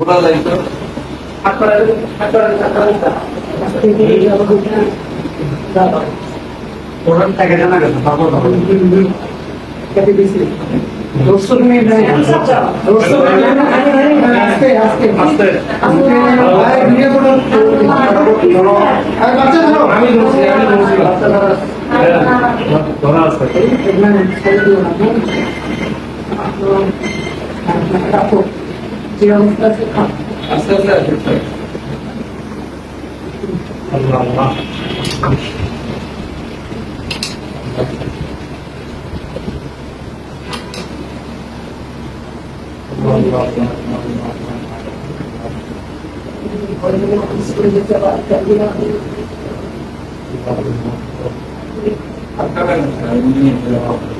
ঘোরা লাগতো ওখান থেকে জানা গেছে তারপর 違う2つか。明日さえ絶対。こんばんは。こんばんは。これも少しず。いいい。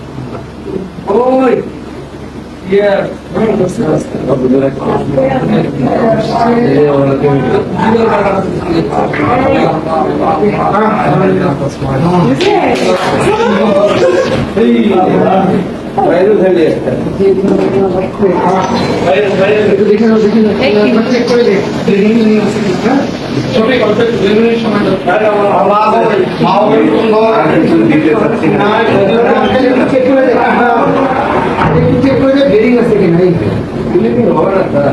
ওই ইয়ে ছোট কনসেপ্ট সময় আমার মা হবে সুন্দর চেক করে দে আগে হবে না দাদা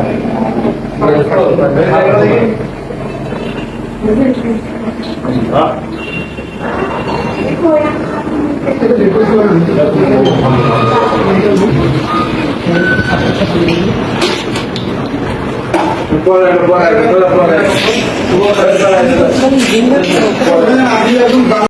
পরে পরে পরে পরে